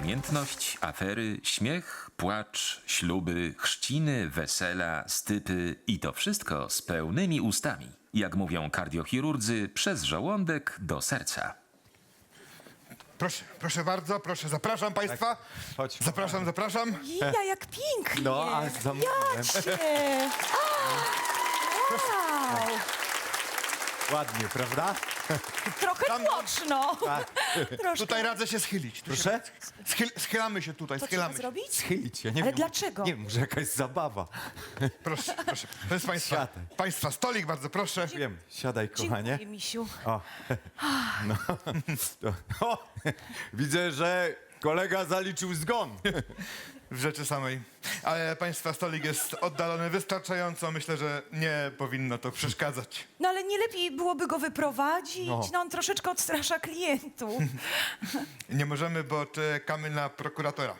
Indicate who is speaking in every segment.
Speaker 1: Namiętność, afery, śmiech, płacz, śluby, chrzciny, wesela, stypy i to wszystko z pełnymi ustami. Jak mówią kardiochirurdzy, przez żołądek do serca.
Speaker 2: Proszę, proszę bardzo, proszę, zapraszam państwa.
Speaker 3: Chodź.
Speaker 2: Zapraszam, zapraszam.
Speaker 4: Ija, jak pięknie!
Speaker 3: No, a zamówiłem.
Speaker 4: Jacie! Wow!
Speaker 3: Ładnie, prawda?
Speaker 4: Trochę tłoczno. Troszkę.
Speaker 2: Tutaj radzę się schylić. Tu się-
Speaker 3: Proszę?
Speaker 2: Schyl, schylamy się tutaj,
Speaker 4: To trzeba
Speaker 2: schylamy się.
Speaker 4: zrobić?
Speaker 3: Schylić się, nie
Speaker 4: Ale
Speaker 3: wiem.
Speaker 4: dlaczego?
Speaker 3: Nie wiem, może jakaś zabawa.
Speaker 2: Proszę, proszę. To jest państwa,
Speaker 3: Siadaj.
Speaker 2: państwa stolik, bardzo proszę.
Speaker 3: Wiem, siadaj, kochanie.
Speaker 4: Dziękuję, misiu.
Speaker 3: O. No. To, o. Widzę, że kolega zaliczył zgon.
Speaker 2: W rzeczy samej. Ale państwa stolik jest oddalony wystarczająco. Myślę, że nie powinno to przeszkadzać.
Speaker 4: No ale nie lepiej byłoby go wyprowadzić?
Speaker 3: No.
Speaker 4: No, on troszeczkę odstrasza klientów.
Speaker 2: Nie możemy, bo czekamy na prokuratora.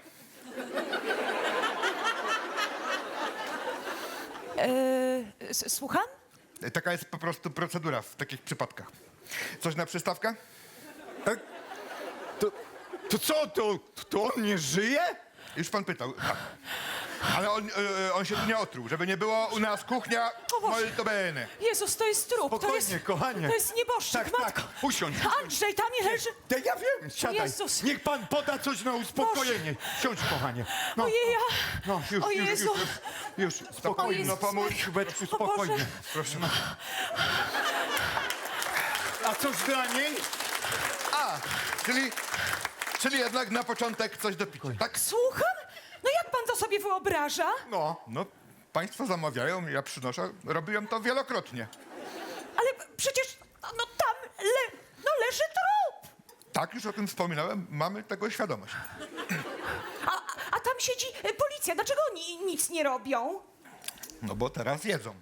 Speaker 4: S- słucham?
Speaker 2: Taka jest po prostu procedura w takich przypadkach. Coś na przystawkę?
Speaker 3: To, to co, to, to on nie żyje?
Speaker 2: Już pan pytał. Tak. Ale on, e, on się tu nie otruł, żeby nie było u nas kuchnia
Speaker 4: O Boże.
Speaker 2: molto bene.
Speaker 4: Jezus, to jest trup. to
Speaker 3: Spokojnie,
Speaker 4: jest,
Speaker 3: kochanie.
Speaker 4: To jest nieboszczyk,
Speaker 3: Tak,
Speaker 4: matko.
Speaker 3: tak. Usiądź.
Speaker 4: Andrzej, tam nie leży.
Speaker 3: Ja, ja wiem, siadaj.
Speaker 4: Jezus.
Speaker 3: Niech pan poda coś na uspokojenie. Siądź, kochanie. No,
Speaker 4: Ojej,
Speaker 3: no, już,
Speaker 4: o
Speaker 3: już,
Speaker 4: Jezu.
Speaker 3: już, już, spokojnie.
Speaker 2: No pomóż.
Speaker 4: Maria.
Speaker 3: Beczku,
Speaker 4: O Boże.
Speaker 3: spokojnie.
Speaker 2: Proszę.
Speaker 3: A coś dla niej?
Speaker 2: A, czyli, czyli jednak na początek coś do picia, tak?
Speaker 4: Słucham? No jak pan to sobie wyobraża?
Speaker 2: No. No, państwo zamawiają, ja przynoszę. Robiłem to wielokrotnie.
Speaker 4: Ale przecież, no, no tam le, no leży trup.
Speaker 2: Tak, już o tym wspominałem, mamy tego świadomość.
Speaker 4: A, a tam siedzi e, policja. Dlaczego oni nic nie robią?
Speaker 2: No bo teraz jedzą.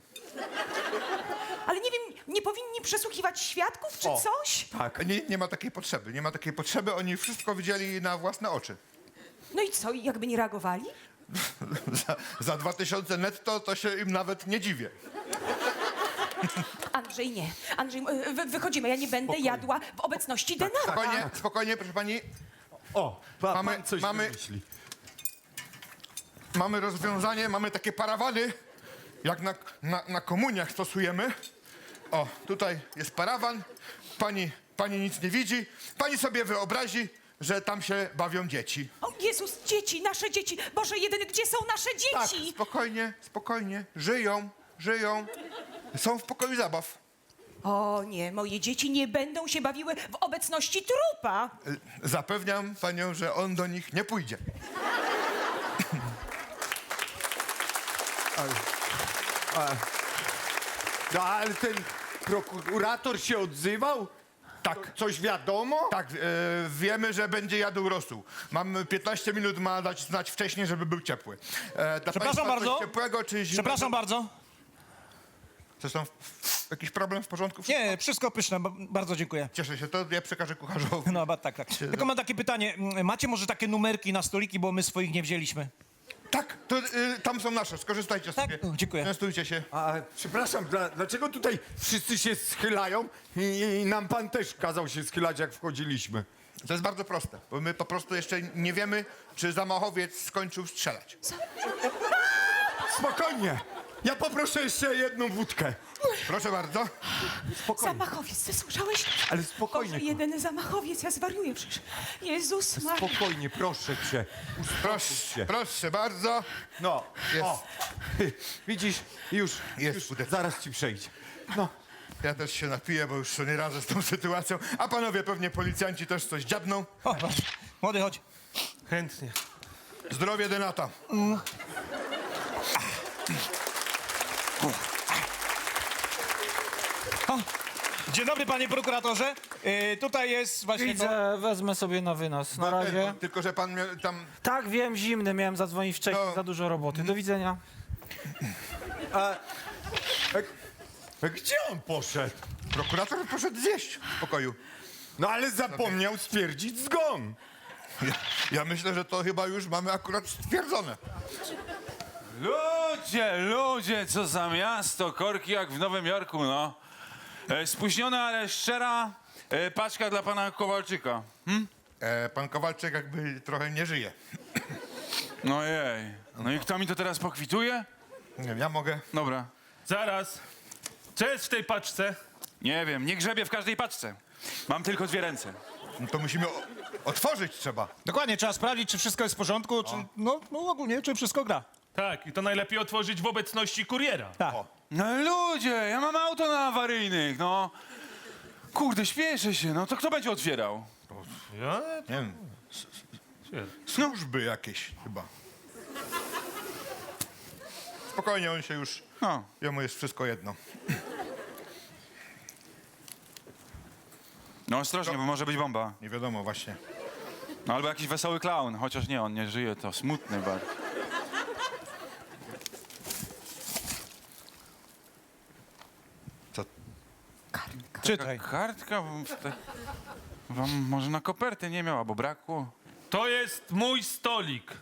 Speaker 4: Ale nie wiem, nie powinni przesłuchiwać świadków czy
Speaker 3: O.
Speaker 4: coś?
Speaker 2: Tak. Nie, nie ma takiej potrzeby, nie ma takiej potrzeby, oni wszystko widzieli na własne oczy.
Speaker 4: No i co, i jakby nie reagowali?
Speaker 2: Za, za 2000 netto to się im nawet nie dziwię.
Speaker 4: Andrzej, nie. Andrzej, e, wy, wychodzimy. Ja nie będę
Speaker 3: Spokojnie.
Speaker 4: jadła w obecności denara.
Speaker 2: Spokojnie, spokojnie, proszę pani.
Speaker 3: O, pa,
Speaker 2: Mamy-
Speaker 3: pan coś
Speaker 2: mamy-
Speaker 3: wymyśli.
Speaker 2: Mamy rozwiązanie, mamy takie parawany, jak na, na, na komuniach stosujemy. O, tutaj jest parawan, pani, pani nic nie widzi, pani sobie wyobrazi, że tam się bawią dzieci.
Speaker 4: O Jezus, dzieci, nasze dzieci. Boże, jedyny, gdzie są nasze
Speaker 2: Tak,
Speaker 4: dzieci?
Speaker 2: spokojnie, spokojnie, żyją, żyją, są w pokoju zabaw.
Speaker 4: O nie, moje dzieci nie będą się bawiły w obecności trupa.
Speaker 2: Y, Zapewniam panią, że on do nich nie pójdzie.
Speaker 3: No, ale ten prokurator się odzywał?
Speaker 2: Tak.
Speaker 3: Coś wiadomo?
Speaker 2: Tak, e, wiemy, że będzie jadł rosół. Mam 15 minut, ma dać znać wcześniej, żeby był ciepły. E, dla
Speaker 5: Przepraszam
Speaker 2: państwa
Speaker 5: bardzo.
Speaker 2: Ciepłego czy zimnego?
Speaker 5: Przepraszam bardzo.
Speaker 2: Coś tam, jakiś problem w porządku?
Speaker 5: Nie, wszystko pyszne, ba- bardzo dziękuję.
Speaker 2: Cieszę się, to ja przekażę kucharzowi.
Speaker 5: No, ba- tak, tak. Tylko mam takie pytanie. M, Macie może takie numerki na stoliki, bo my swoich nie wzięliśmy?
Speaker 2: Tak, to y, tam są nasze, skorzystajcie
Speaker 5: Tak?
Speaker 2: sobie.
Speaker 5: O, dziękuję.
Speaker 2: Częstujcie się.
Speaker 3: A, przepraszam, dla, dlaczego tutaj wszyscy się schylają i, i nam pan też kazał się schylać, jak wchodziliśmy?
Speaker 2: To jest bardzo proste, bo my po prostu jeszcze nie wiemy, czy zamachowiec skończył strzelać.
Speaker 3: Spokojnie, ja poproszę jeszcze jedną wódkę.
Speaker 2: Proszę bardzo.
Speaker 3: Spokojnie,
Speaker 4: Zamachowiec, ty słyszałeś?
Speaker 3: ale spokojnie,
Speaker 4: Boże, jedyny zamachowiec, ja zwariuję przecież. Jezus Maria.
Speaker 3: spokojnie, proszę cię.
Speaker 2: Proszę,
Speaker 3: się.
Speaker 2: proszę bardzo.
Speaker 3: No,
Speaker 2: Jest.
Speaker 3: o, widzisz, już,
Speaker 2: Jest
Speaker 3: już zaraz ci przejdzie. No,
Speaker 2: Ja też się napiję, bo już co nie radzę z tą sytuacją. A panowie pewnie policjanci też coś dziabną.
Speaker 5: O. Młody, chodź.
Speaker 6: Chętnie.
Speaker 2: Zdrowie Denata.
Speaker 5: Dzień dobry, panie prokuratorze. Y, tutaj jest właśnie...
Speaker 6: Widzę, wezmę sobie na wynos. Na razie.
Speaker 2: Tylko, że pan mia- tam
Speaker 6: Tak, wiem, zimny, miałem zadzwonić wcześniej,
Speaker 2: No.
Speaker 6: za dużo roboty. Do widzenia.
Speaker 3: gdzie on poszedł?
Speaker 2: prokurator poszedł zjeść w pokoju.
Speaker 3: No ale zapomniał stwierdzić zgon.
Speaker 2: Ja, ja myślę, że to chyba już mamy akurat stwierdzone.
Speaker 7: Ludzie, ludzie, co za miasto, korki jak w Nowym Jorku, no. E, spóźniona, ale szczera e, paczka dla pana Kowalczyka. Hm?
Speaker 2: E, pan Kowalczyk jakby trochę nie żyje.
Speaker 7: No jej. No i kto mi to teraz pokwituje?
Speaker 2: Nie wiem, ja mogę.
Speaker 7: Dobra.
Speaker 8: Zaraz. Co jest w tej paczce?
Speaker 7: Nie wiem, nie grzebie w każdej paczce. Mam tylko dwie ręce.
Speaker 2: No to musimy o, otworzyć trzeba.
Speaker 5: Dokładnie, trzeba sprawdzić, czy wszystko jest w porządku, czy, no, no ogólnie, czy wszystko gra.
Speaker 8: Tak, i to najlepiej otworzyć w obecności kuriera.
Speaker 5: Tak.
Speaker 7: No ludzie, ja mam auto na awaryjnych, no. Kurde, śpieszę się, no to kto będzie otwierał?
Speaker 8: Ja?
Speaker 2: Nie wiem,
Speaker 8: Nie.
Speaker 2: służby jakieś chyba. Spokojnie, on się już...
Speaker 7: No.
Speaker 2: Jemu jest wszystko jedno.
Speaker 7: No ostrożnie, bo może być bomba.
Speaker 2: Nie wiadomo właśnie.
Speaker 7: No albo jakiś wesoły klaun, chociaż nie, on nie żyje, to smutny bardzo.
Speaker 5: Czytaj.
Speaker 7: Kartka? w te- Wam może na koperty nie miał, albo brakło.
Speaker 8: To jest mój stolik.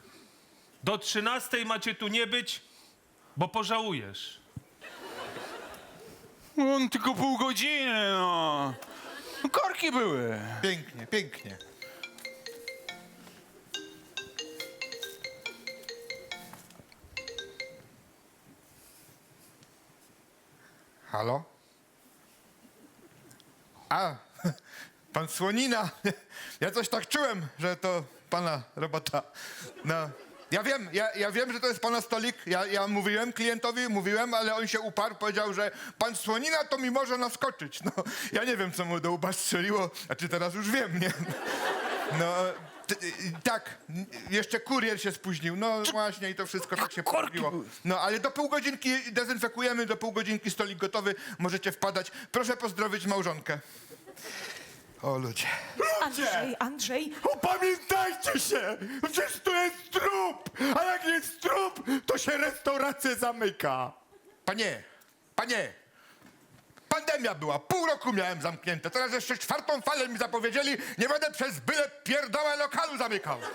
Speaker 8: Do 13 macie tu nie być, bo pożałujesz.
Speaker 7: On tylko pół godziny, no. No, Korki były.
Speaker 2: Pięknie, pięknie. Halo? A, pan Słonina. Ja coś tak czułem, że to pana robota. No. Ja wiem, ja, ja wiem, że to jest pana stolik. Ja, ja mówiłem klientowi, mówiłem, ale on się uparł, powiedział, że pan Słonina to mi może naskoczyć. No, ja nie wiem, co mu do łba strzeliło, a czy teraz już wiem, nie? No, t- y, tak, n- jeszcze kurier się spóźnił. No właśnie i to wszystko tak się pojawiło. No, ale do pół godzinki dezynfekujemy, do pół godzinki stolik gotowy, możecie wpadać. Proszę pozdrowić małżonkę. O ludzie.
Speaker 4: Andrzej, Andrzej,
Speaker 3: Opamiętajcie się! Przecież to jest trup! A jak jest trup, to się restauracja zamyka.
Speaker 2: Panie, panie, Pandemia była, pół roku miałem zamknięte, teraz jeszcze czwartą falę mi zapowiedzieli, nie będę przez byle pierdołę lokalu zamykał. No.